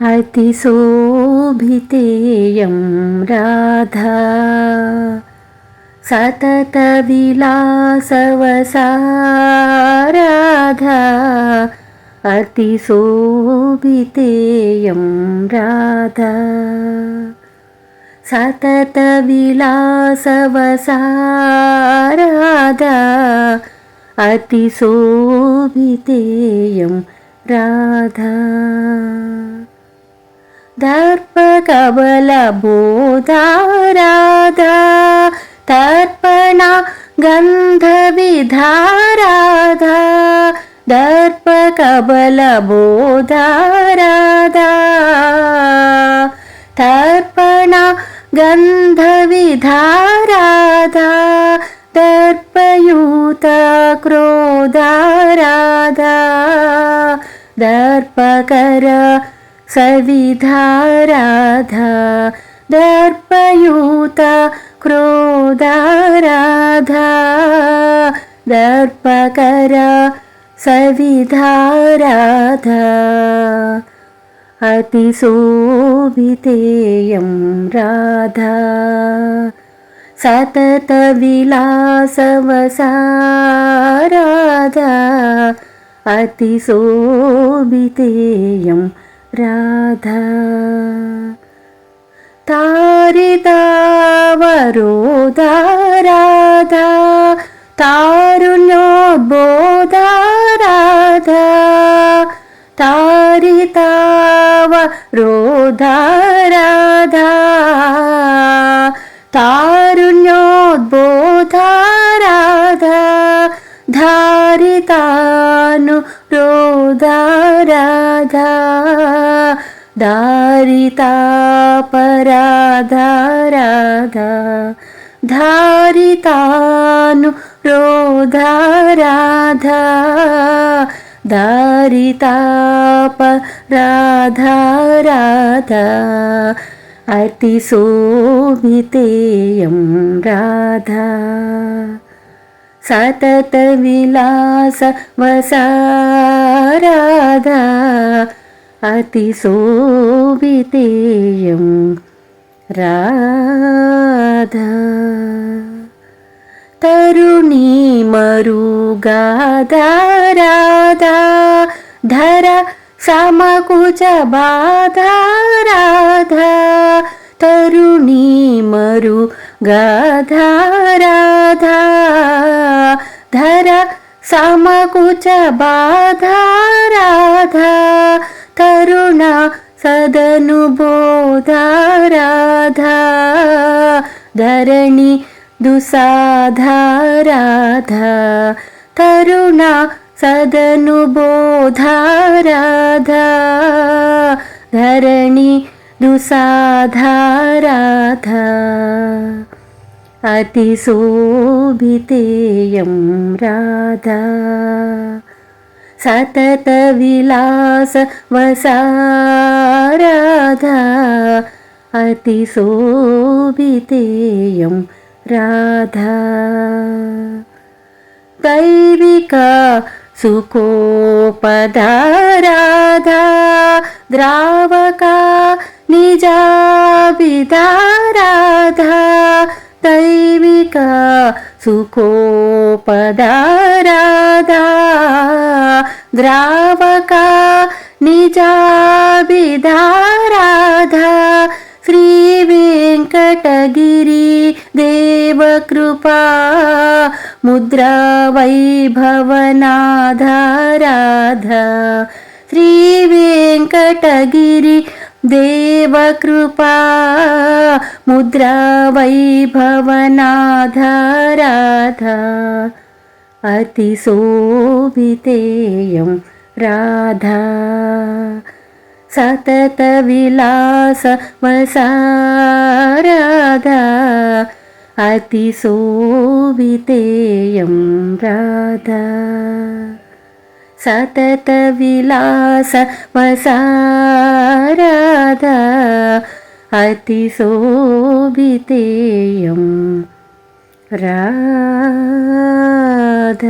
अतिशोभितेयं राधा। सततविलासवसा राधा अतिशोभितेयं राधा। सततविलासवसा राधा अतिशोभितेयं राधा दर्पकबलबोधा राधा तर्पणा गन्धविधाराधा दर्पकबलबोधा राधा तर्पणा गन्धविधाराधा दर्पयुता क्रोधाराधा दर्पकर सविधाराधा दर्पयुता क्रोधाराधा दर्पकर सविधाराधा। अतिशोभितेयं राधा। सततविलासवसा राधा अतिशोभितेयं राधा तारितावरोधा राधा तारुण्योद्बोधा राधा तारितावरोधा राधा तारुण्योद्बोधा राधा రోధారాధా దారితాపరాధారాధా ధారితాను రోధారాధా దారితాప రాధా రాధా అతి శోభితేయం రాధా. సతత విలాస వసారాధా అతి శోభితేయం రాధా. తరుణీ మరుగాధారాధా ధర సమకుచ బాధారాధా తరుణీ మరుగా समकुचबाधा राधा तरुणा सदनुबोधा राधा धरणि दुसाधा राधा तरुणा सदनुबोधा राधा धरणि दुसाधा राधा अतिशोभितेयं राधा। सततविलासवसा राधा अतिशोभितेयं राधा। दैविका सुकोपदा राधा द्रावका निजाविदा राधा దైవిక సుఖోపదారాధా. ద్రావక నిజాభిధారాధా. శ్రీ వెంకటగిరి దేవకృపా. ముద్రా వైభవనాధారాధ. శ్రీ వెంకటగిరి देवकृपा मुद्रा वैभवनाधा अतिशोभितेयं राधा। सततविलासवसा राधा अतिशोभितेयं राधा। सततविलासवसा രാധ അതിശോഭിതേയം രാധ.